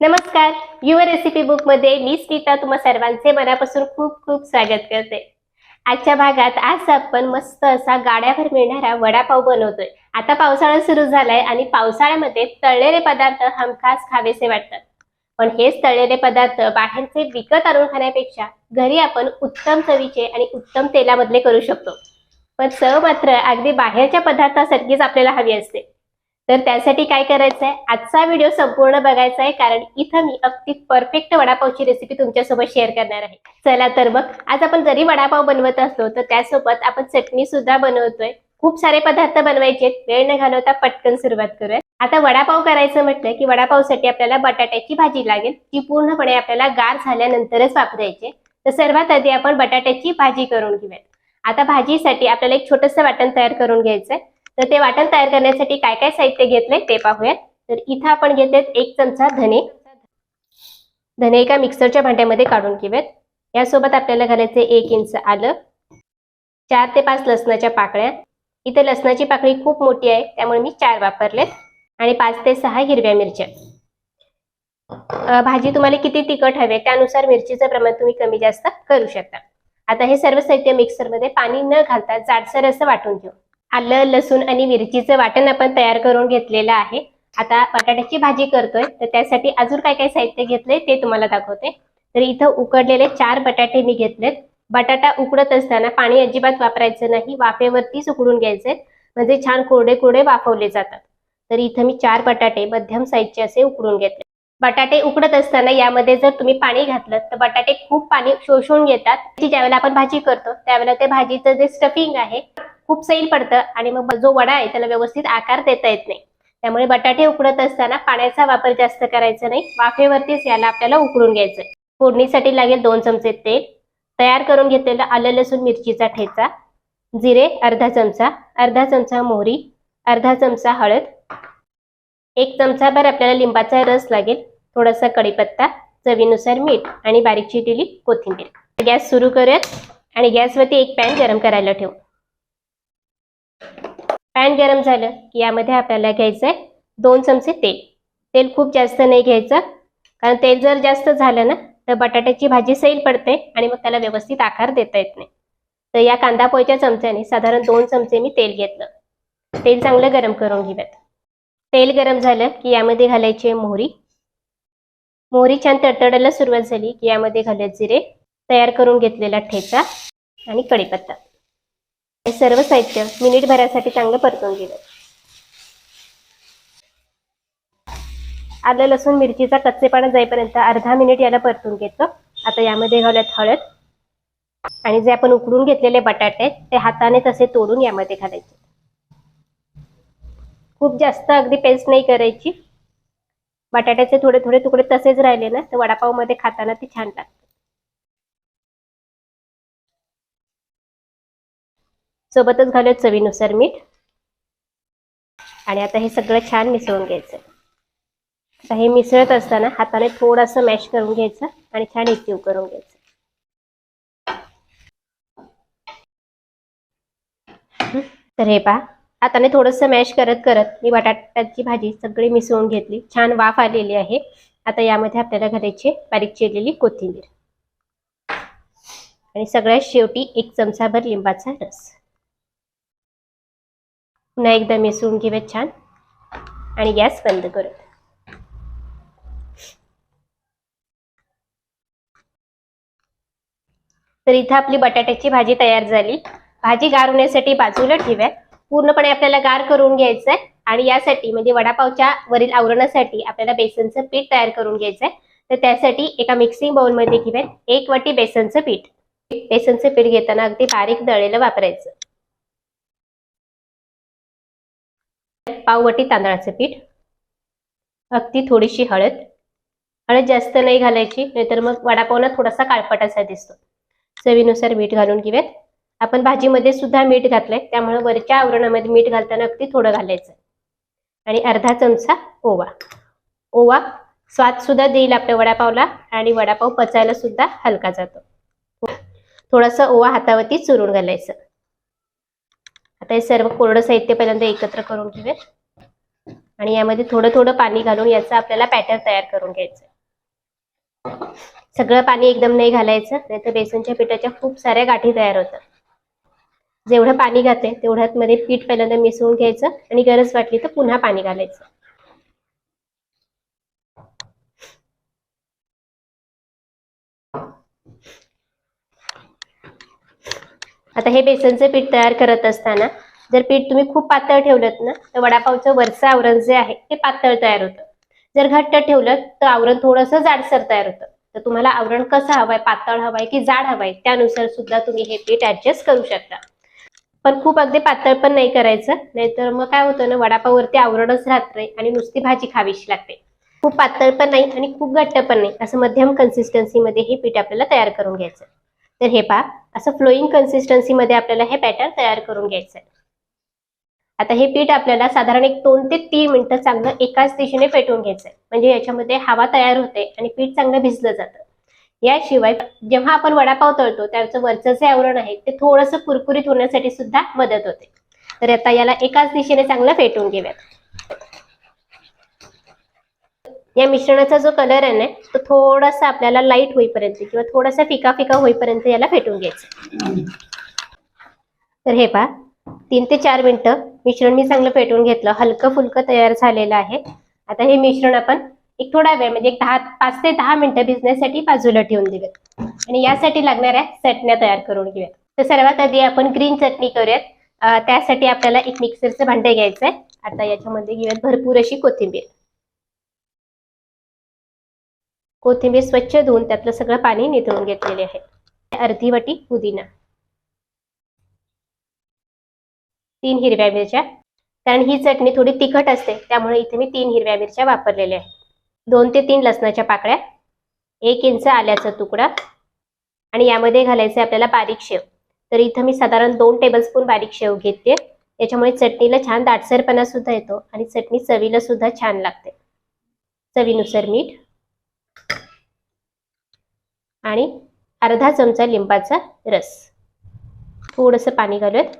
नमस्कार. Your recipe बुकमध्ये मी स्मिता तुम्हा सर्वांचे मनापासून खूप खूप स्वागत करते. आजच्या भागात आज आपण मस्त असा गाड्यावर मिळणारा वडापाव बनवतोय. आता पावसाळा सुरू झालाय आणि पावसाळ्यामध्ये तळलेले पदार्थ हमखास खावेसे वाटतात. पण हेच तळलेले पदार्थ बाहेरचे विकत आणून खाण्यापेक्षा घरी आपण उत्तम चवीचे आणि उत्तम तेलामधले करू शकतो. पण चव मात्र अगदी बाहेरच्या पदार्थासारखीच आपल्याला हवी असते. तर त्यासाठी काय करायचं आहे आजचा व्हिडिओ संपूर्ण बघायचा आहे कारण इथं मी अगदी परफेक्ट वडापावची रेसिपी तुमच्यासोबत शेअर करणार आहे. चला तर मग आज आपण जरी वडापाव बनवत असलो तर त्यासोबत आपण चटणी सुद्धा बनवतोय. खूप सारे पदार्थ बनवायचे वेळ न घालवता पटकन सुरुवात करूया आता वडापाव करायचं म्हटलं की वडापावसाठी आपल्याला बटाट्याची भाजी लागेल जी पूर्णपणे आपल्याला गार झाल्यानंतरच वापरायची. तर सर्वात आधी आपण बटाट्याची भाजी करून घेऊयात. आता भाजीसाठी आपल्याला एक छोटंसं वाटण तयार करून घ्यायचंय. तर ते वाटण तयार करण्यासाठी काय काय साहित्य घेतलंय ते पाहूयात. तर इथं आपण घेतलेत एक चमचा धने. धने एका मिक्सरच्या भांड्यामध्ये काढून घेऊयात. यासोबत आपल्याला घालायचे एक इंच आलं चार ते पाच लसणाच्या पाकळ्या. इथे लसणाची पाकळी खूप मोठी आहे त्यामुळे मी चार वापरलेत. आणि पाच ते सहा हिरव्या मिरच्या. भाजी तुम्हाला किती तिखट हवे त्यानुसार मिरचीचं प्रमाण तुम्ही कमी जास्त करू शकता. आता हे सर्व साहित्य मिक्सरमध्ये पाणी न घालता जाडसर असं वाटून घेऊ. आलं लसूण आणि मिरचीचं वाटण आपण तयार करून घेतलेलं आहे. आता बटाट्याची भाजी करतोय तर त्यासाठी अजून काय काय साहित्य घेतलंय ते तुम्हाला दाखवते. तर इथं उकडलेले चार बटाटे मी घेतलेत. बटाटा उकडत असताना पाणी अजिबात वापरायचं नाही वाफेवरतीच उकडून घ्यायचे म्हणजे छान कोरडे कोरडे वाफवले जातात. तर इथं मी चार बटाटे मध्यम साईजचे असे उकडून घेतले. बटाटे उकडत असताना यामध्ये जर तुम्ही पाणी घातलं तर बटाटे खूप पाणी शोषून घेतात. ज्यावेळेला आपण भाजी करतो त्यावेळेला ते भाजीचं जे स्टफिंग आहे खूप सैल पडतं आणि मग जो वडा आहे त्याला व्यवस्थित आकार देता येत नाही. त्यामुळे बटाटे उकडत असताना पाण्याचा वापर जास्त करायचा नाही. वाफेवरतीच याला आपल्याला उकडून घ्यायचं फोडणीसाठी लागेल दोन चमचे तेल. तयार करून घेतलेला आलं लसूण मिरचीचा ठेचा जिरे अर्धा चमचा अर्धा चमचा मोहरी अर्धा चमचा हळद एक चमचाभर आपल्याला लिंबाचा रस लागेल थोडासा कढीपत्ता चवीनुसार मीठ आणि बारीक चिरलेली कोथिंबीर. गॅस सुरू करूयात आणि गॅसवरती एक पॅन गरम करायला ठेवू. पॅन गरम झालं की यामध्ये आपल्याला घ्यायचं आहे दोन चमचे तेल. तेल खूप जास्त नाही घ्यायचं कारण तेल जर जास्त झालं ना तर बटाट्याची भाजी सैल पडते आणि मग त्याला व्यवस्थित आकार देता येत नाही. तर या कांदा पोयच्या चमच्याने साधारण दोन चमचे मी तेल घेतलं. तेल चांगलं गरम करून घेऊयात. तेल गरम झालं की यामध्ये घालायची मोहरी. मोहरी छान तडतडायला सुरुवात झाली की यामध्ये घालत जिरे तयार करून घेतलेला ठेचा आणि कढीपत्ता. हे सर्व साहित्य मिनिटभरासाठी चांगलं परतून घेऊयात आलं लसूण मिरचीचा कच्चेपणा जाईपर्यंत अर्धा मिनिट याला परतून घेतो. आता यामध्ये घालूयात हळद आणि जे आपण उकडून घेतलेले बटाटे आहेत ते हाताने तसे तोडून यामध्ये घालायचे. खूप जास्त अगदी पेस्ट नाही करायची. बटाट्याचे थोडे थोडे तुकडे तसेच राहिले ना तर वडापावमध्ये खाताना ते छान लागतं. सोबतच घालूयात चवीनुसार मीठ. आणि आता हे सगळं छान मिसळून घ्यायचं. आता हे मिसळत असताना हाताने थोडंसं मॅश करून घ्यायचं आणि छान एकजीव करून घ्यायचं. तर हे पहा हाताने थोडंसं मॅश करत करत मी बटाट्याची भाजी सगळी मिसळून घेतली. छान वाफ आलेली आहे. आता यामध्ये आपल्याला घालायची बारीक चिरलेली कोथिंबीर. आणि सगळ्यात शेवटी एक चमचाभर लिंबाचा रस. पुन्हा एकदा मिसळून घेऊयात छान. आणि गॅस बंद करूयात तर इथं आपली बटाट्याची भाजी तयार झाली. भाजी गार होण्यासाठी बाजूला ठेव्या. पूर्णपणे आपल्याला गार करून घ्यायचं आहे आणि यासाठी म्हणजे वडापावच्या वरील आवरणासाठी आपल्याला बेसनचं पीठ तयार करून घ्यायचं आहे तर त्यासाठी एका मिक्सिंग बाउलमध्ये घेऊयात. एक वाटी बेसनचं पीठ. बेसनचं पीठ घेताना अगदी बारीक दळेल वापरायचं. पाववाटी तांदळाचं पीठ अगदी थोडीशी हळद. हळद जास्त नाही घालायची नाहीतर मग वडापावला थोडासा काळपट असा दिसतो. चवीनुसार मीठ घालून घेऊयात. आपण भाजीमध्ये सुद्धा मीठ घातलंय त्यामुळे वरच्या आवरणामध्ये मीठ घालताना अगदी थोडं घालायचं. आणि अर्धा चमचा ओवा. ओवा स्वाद सुद्धा देईल आपल्या वडापावला आणि वडापाव पचायला सुद्धा हलका जातो. थोडासा ओवा हातावरती चुरून घालायचं. आता हे सर्व कोरडं साहित्य पहिल्यांदा एकत्र करून घेऊयात. आणि यामध्ये थोडं थोडं पाणी घालून याचा आपल्याला पॅटर्न तयार करून घ्यायचं सगळं पाणी एकदम नाही घालायचं नाहीतर बेसनच्या पिठाच्या खूप साऱ्या गाठी तयार होतात. जेवढं पाणी घाते तेवढ्यात मध्ये पीठ पहिल्यांदा मिसळून घ्यायचं आणि गरज वाटली तर पुन्हा पाणी घालायचं. आता हे बेसनचं पीठ तयार करत असताना जर पीठ तुम्ही खूप पातळ ठेवलं ना तर वडापावचं वरचं आवरण जे आहे ते पातळ तयार होतं. जर घट्ट ठेवलं तर आवरण थोडंसं जाडसर तयार होतं. तर तुम्हाला आवरण कसं हवंय पातळ हवंय की जाड हवंय त्यानुसार सुद्धा तुम्ही हे पीठ ऍडजस्ट करू शकता. पण खूप अगदी पातळ पण नाही करायचं नाहीतर मग काय होतं ना वडापाववरती आवरणच राहत नाही आणि नुसती भाजी खावीशी लागते. खूप पातळ पण नाही आणि खूप घट्ट पण नाही. असं मध्यम कन्सिस्टन्सीमध्ये हे पीठ आपल्याला तयार करून घ्यायचं तर हे पहा असं फ्लोईंग कन्सिस्टन्सीमध्ये आपल्याला हे पॅटर्न तयार करून घ्यायचं आहे आता हे पीठ आपल्याला साधारण एक दोन ते तीन मिनिटं चांगलं एकाच दिशेने पेटवून घ्यायचंय. म्हणजे याच्यामध्ये हवा तयार होते आणि पीठ चांगलं भिजलं जातं. याशिवाय जेव्हा आपण वडापाव तळतो त्याचं वरचं जे आवरण आहे ते थोडंसं कुरकुरीत होण्यासाठी सुद्धा मदत होते. तर आता याला एकाच दिशेने चांगलं फेटून घेऊयात. या मिश्रणाचा जो कलर आहे ना तो थोडासा आपल्याला लाइट होईपर्यंत किंवा थोडासा फिका फिका होईपर्यंत याला फेटून घ्यायचं तर हे पहा तीन ते चार मिनिटं मिश्रण मी चांगलं पेटवून घेतलं. हलकं फुलकं तयार झालेलं आहे. आता हे मिश्रण आपण एक थोडा वेळ म्हणजे एक दहा पाच ते दहा मिनिटं भिजण्यासाठी बाजूला ठेवून दिलेत आणि यासाठी लागणाऱ्या चटण्या तयार करून घेऊयात. तर सर्वात आधी आपण ग्रीन चटणी करूयात. त्यासाठी आपल्याला एक मिक्सरचं भांडे घ्यायचंय. आता याच्यामध्ये घेऊयात भरपूर अशी कोथिंबीर. कोथिंबीर स्वच्छ धुवून त्यातलं सगळं पाणी निथळून घेतलेले आहे. अर्धी वाटी पुदिना. तीन हिरव्या मिरच्या. कारण ही चटणी थोडी तिखट असते त्यामुळे इथे मी तीन हिरव्या मिरच्या वापरलेल्या आहेत. दोन ते तीन लसणाच्या पाकळ्या एक इंच आल्याचा तुकडा आणि यामध्ये घालायचं आपल्याला बारीक शेव. तर इथं मी साधारण दोन टेबलस्पून बारीक शेव घेते. याच्यामुळे चटणीला छान दाटसरपणा सुद्धा येतो आणि चटणी चवीला सुद्धा छान लागते. चवीनुसार मीठ आणि अर्धा चमचा लिंबाचा रस. थोडंसं पाणी घालूयात.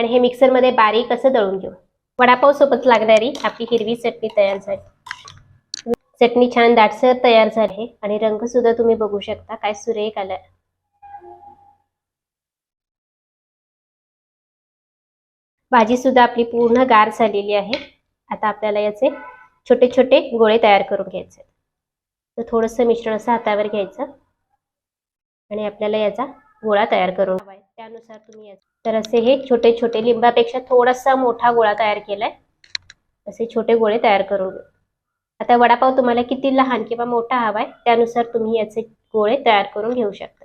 आणि हे मिक्सरमध्ये बारीक असं दळून घेऊ. वडापाव सोबत लागणारी आपली हिरवी चटणी तयार झाली. चटणी छान दाटसर तयार झाली आणि रंग सुद्धा तुम्ही बघू शकता काय सुरेख आलाय. भाजी सुद्धा आपली पूर्ण गार झालेली आहे. आता आपल्याला याचे छोटे छोटे गोळे तयार करून घ्यायचे. तर थोडंसं मिश्रण असं हातावर घ्यायचं. आणि आपल्याला याचा गोळा तयार करून त्यानुसार तुम्ही तर असे हे छोटे छोटे लिंबापेक्षा थोडासा मोठा गोळा तयार केलाय. असे छोटे गोळे तयार करून घेऊ आता वडापाव तुम्हाला किती लहान किंवा मोठा हवाय त्यानुसार तुम्ही याचे गोळे तयार करून घेऊ शकता.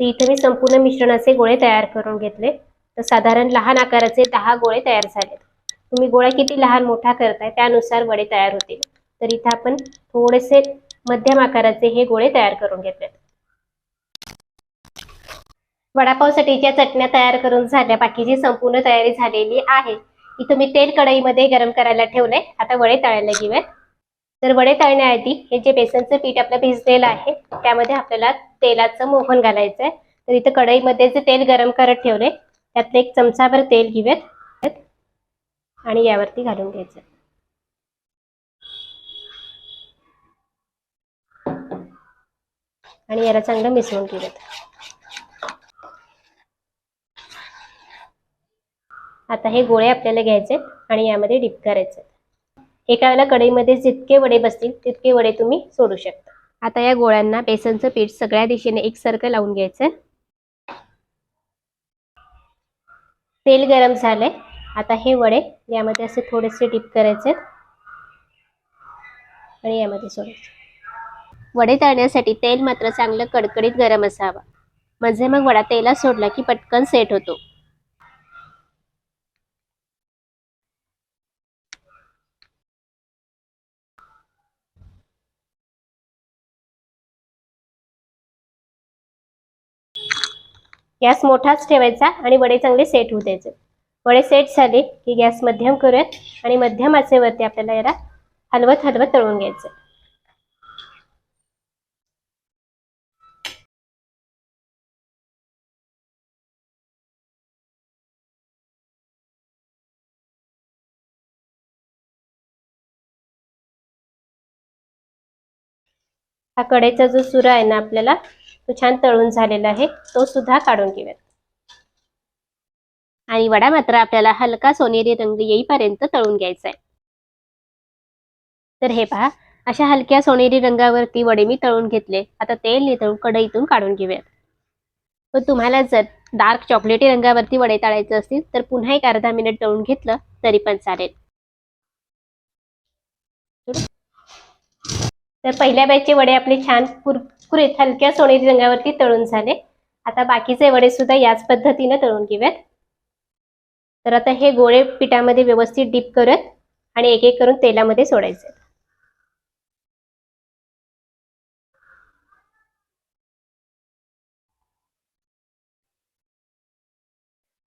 इथे मी संपूर्ण मिश्रणाचे गोळे तयार करून घेतले. तर साधारण लहान आकाराचे दहा गोळे तयार झाले तुम्ही गोळा किती लहान मोठा करताय त्यानुसार वडे तयार होतील. तर इथं आपण थोडेसे मध्यम आकाराचे हे गोळे तयार करून घेतले वडापावसाठीच्या चटण्या तयार करून झाल्या बाकीची संपूर्ण तयारी झालेली आहे. इथं मी तेल कढईमध्ये गरम करायला ठेवलंय. आता वडे तळायला घेऊयात. तर वडे तळण्याआधी हे जे बेसनचं पीठ आपलं भिजलेलं आहे त्यामध्ये आपल्याला तेलाचं मोहन घालायचं आहे तर इथं कढईमध्ये जे तेल गरम करत ठेवले त्यातलं एक चमचाभर तेल घेऊयात. आणि यावरती घालून घ्यायचं. आणि याला चांगलं मिसळून घेऊयात. आता हे गोळे आपल्याला घ्यायचे आणि यामध्ये डिप करायचे एका वेळेला कढईमध्ये जितके वडे बसतील तितके वडे तुम्ही सोडू शकता. आता या गोळ्यांना बेसनचं पीठ सगळ्या दिशेने एकसारखं लावून घ्यायचं. तेल गरम झालंय. आता हे वडे यामध्ये असे थोडेसे डिप करायचे आणि यामध्ये सोडायचे. वडे तळण्यासाठी तेल मात्र चांगलं कडकडीत गरम असावं. म्हणजे मग वडा तेलात सोडला की पटकन सेट होतो. गॅस मोठाच ठेवायचा आणि वडे चांगले सेट होऊ द्यायचे. वडे सेट झाले की गॅस मध्यम करूयात. आणि मध्यम आचेवरती आपल्याला याला हलवत हलवत तळून घ्यायचं. हा कडेचा जो सुरा आहे ना आपल्याला तो छान तळून झालेला आहे. तो सुद्धा काढून घेऊयात. आणि वडा मात्र आपल्याला हलका सोनेरी रंग येईपर्यंत तळून घ्यायचा आहे तर हे पहा अशा हलक्या सोनेरी रंगावरती वडे मी तळून घेतले. आता तेल नितळून कढईतून काढून घेऊयात. पण तुम्हाला जर डार्क चॉकलेटी रंगावरती वडे तळायचे असतील तर पुन्हा एक अर्धा मिनिट तळून घेतलं तरी पण चालेल. तर पहिल्या बॅचचे वडे आपले छान कुरकुरीत हलक्या सोनेरी रंगावरती तळून झाले. आता बाकीचे वडे सुद्धा याच पद्धतीने तळून घेऊयात. तर आता हे गोळे पिठामध्ये व्यवस्थित डीप करत आणि एक एक करून तेलामध्ये सोडायचे.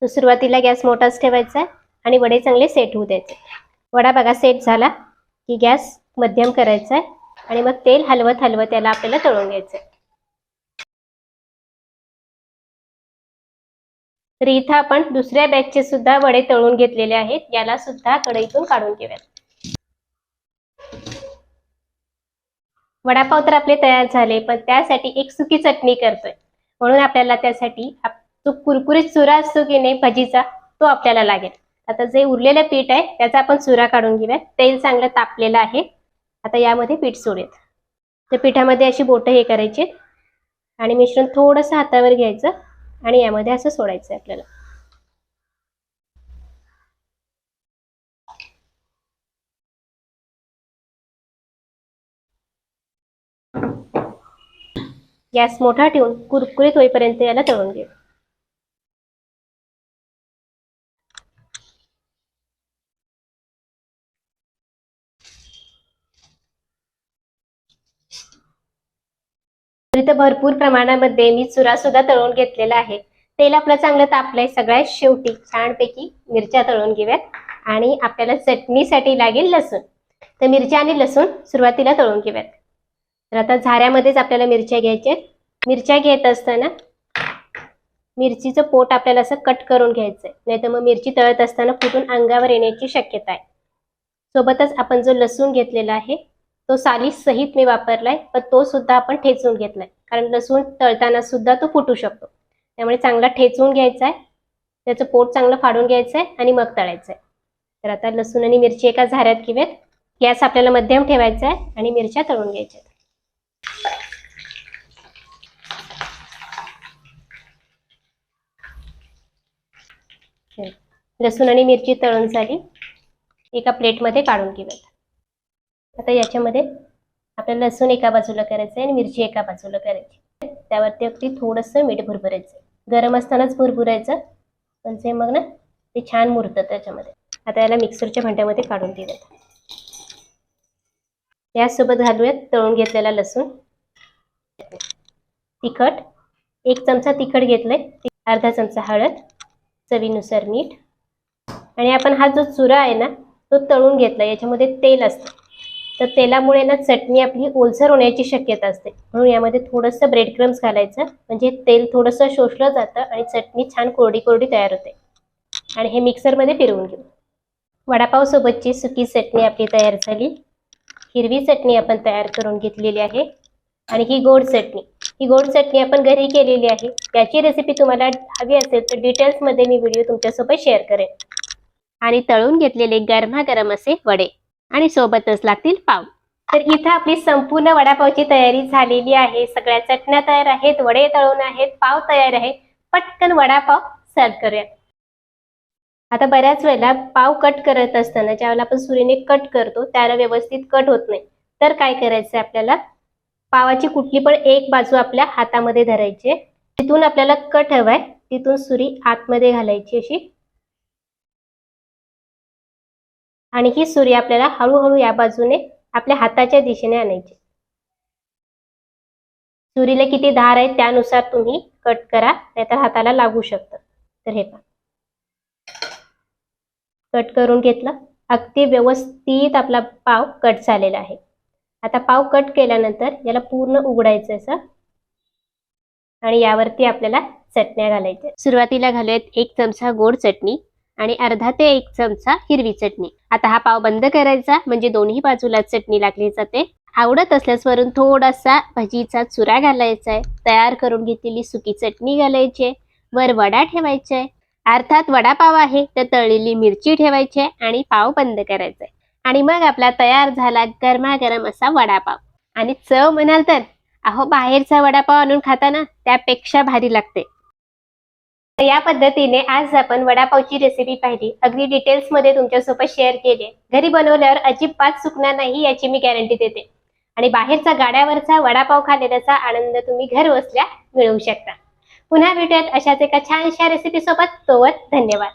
तर सुरुवातीला गॅस मोठाच ठेवायचा आणि वडे चांगले सेट होऊ द्यायचे. वडा बघा सेट झाला की गॅस मध्यम करायचा आहे आणि मग तेल हलवत हलवत त्याला आपल्याला तळून घ्यायचंय तर इथं आपण दुसऱ्या बॅचचे सुद्धा वडे तळून घेतलेले आहेत. याला सुद्धा कढईतून काढून घेऊयात. वडापाव तर आपले तयार झाले पण त्यासाठी एक सुकी चटणी करतोय. म्हणून आपल्याला त्यासाठी जो कुरकुरीत चुरा असतो की नाही भजीचा तो आपल्याला लागेल. आता जे उरलेलं पीठ आहे त्याचा आपण चुरा काढून घेऊयात. तेल चांगलं तापलेलं आहे. आता यामध्ये पीठ सोडेल. तर पिठामध्ये अशी बोटं हे करायची आणि मिश्रण थोडंसं हातावर घ्यायचं. आणि यामध्ये असं सोडायचं आहे आपल्याला. गॅस मोठा ठेवून कुरकुरीत होईपर्यंत याला तळून घेऊ इथं भरपूर प्रमाणामध्ये मी चुरा सुद्धा तळून घेतलेला आहे. तेल आपलं चांगलं तापलंय. सगळ्यात शेवटी छानपैकी मिरच्या तळून घेऊयात. आणि आपल्याला चटणीसाठी लागेल लसूण. तर मिरच्या आणि लसूण सुरुवातीला तळून घेऊयात. तर आता झाऱ्यामध्येच आपल्याला मिरच्या घ्यायच्या मिरच्या घेत असताना मिरचीचं पोट आपल्याला असं कट करून घ्यायचंय. नाही तर मग मिरची तळत असताना फुटून अंगावर येण्याची शक्यता आहे. सोबतच आपण जो लसूण घेतलेला आहे तो साली सहित मी वापरलाय पण तो सुद्धा आपण ठेचून घेतलाय. कारण लसूण तळताना सुद्धा तो फुटू शकतो. त्यामुळे चांगला ठेचून घ्यायचा आहे त्याचं पोट चांगलं फाडून घ्यायचं आहे आणि मग तळायचं आहे तर आता लसूण आणि मिरची एका झाऱ्यात किवेत गॅस आपल्याला मध्यम ठेवायचा आहे आणि मिरच्या तळून घ्यायच्या लसूण आणि मिरची तळून झाली. एका प्लेटमध्ये काढून घेऊयात. आता याच्यामध्ये आपल्याला लसूण एका बाजूला करायचं आहे आणि मिरची एका बाजूला करायची. त्यावरती अगदी थोडंसं मीठ भरभरायचं. गरम असतानाच भुरभुरायचं. पण ते मग ना ते छान मुरतं त्याच्यामध्ये. आता याला मिक्सरच्या भांड्यामध्ये काढून देऊयात यासोबत घालूयात तळून घेतलेला लसूण. तिखट. एक चमचा तिखट घेतलंय. अर्धा चमचा हळद. चवीनुसार मीठ. आणि आपण हा जो चुरा आहे ना तो तळून घेतला. याच्यामध्ये तेल असतं. तर तेलामुळे ना चटणी आपली ओलसर होण्याची शक्यता असते. म्हणून यामध्ये थोडंसं ब्रेड क्रम्स घालायचं. म्हणजे तेल थोडंसं शोषलं जातं आणि चटणी छान कोरडी कोरडी तयार होते. आणि हे मिक्सरमध्ये फिरवून घेऊ. वडापावसोबतची सुकी चटणी आपली तयार झाली. हिरवी चटणी आपण तयार करून घेतलेली आहे. आणि ही गोड चटणी. ही गोड चटणी आपण घरी केलेली आहे. याची रेसिपी तुम्हाला हवी असेल तर डिटेल्समध्ये मी व्हिडिओ तुमच्यासोबत शेअर करेन. आणि तळून घेतलेले गरमागरम असे वडे. आणि सोबतच लागतील पाव. तर इथं आपली संपूर्ण वडापावची तयारी झालेली आहे. सगळ्या चटण्या तयार आहेत वडे तळून आहेत पाव तयार आहे. पटकन वडापाव सर्व करूया. आता बऱ्याच वेळेला पाव कट करत असताना ज्यावेळेला आपण सुरीने कट करतो त्याला व्यवस्थित कट होत नाही. तर काय करायचं आपल्याला? पावाची कुठली पण एक बाजू आपल्या हातामध्ये धरायची तिथून आपल्याला कट हवाय तिथून सुरी आतमध्ये घालायची अशी आणि ही सुरी आपल्याला हळूहळू या बाजूने आपल्या हाताच्या दिशेने आणायची. सुरीला किती धार आहे त्यानुसार तुम्ही कट करा नाहीतर हाताला लागू शकतं. तर हे पहा. कट करून घेतलं. अगदी व्यवस्थित आपला पाव कट झालेला आहे. आता पाव कट केल्यानंतर याला पूर्ण उघडायचं असं. आणि यावरती आपल्याला चटण्या घालायच्या सुरुवातीला घालूयात एक चमचा गोड चटणी. आणि अर्धा ते एक चमचा हिरवी चटणी. आता हा पाव बंद करायचा म्हणजे दोन्ही बाजूला चटणी लागली जाते. आवडत असल्यास वरून थोडासा भजीचा चुरा घालायचा आहे तयार करून घेतलेली सुकी चटणी घालायची. आहे वर वडा ठेवायचा आहे अर्थात वडापाव आहे तर तळलेली मिरची ठेवायची आहे आणि पाव बंद करायचा आहे आणि मग आपला तयार झाला गरमागरम असा वडापाव. आणि चव म्हणाल तर अहो बाहेरचा वडापाव आणून खाताना त्यापेक्षा भारी लागते. तर या पद्धतीने आज आपण वडापावची रेसिपी पाहिली. अगदी डिटेल्समध्ये तुमच्यासोबत शेअर केली घरी बनवल्यावर अजिबात चुकणार नाही याची मी गॅरंटी देते. आणि बाहेरचा गाड्यावरचा वडापाव खाल्लेल्याचा आनंद तुम्ही घर बसल्या मिळवू शकता. पुन्हा भेटूयात अशाच एका छानशा रेसिपी सोबत. तोवर धन्यवाद.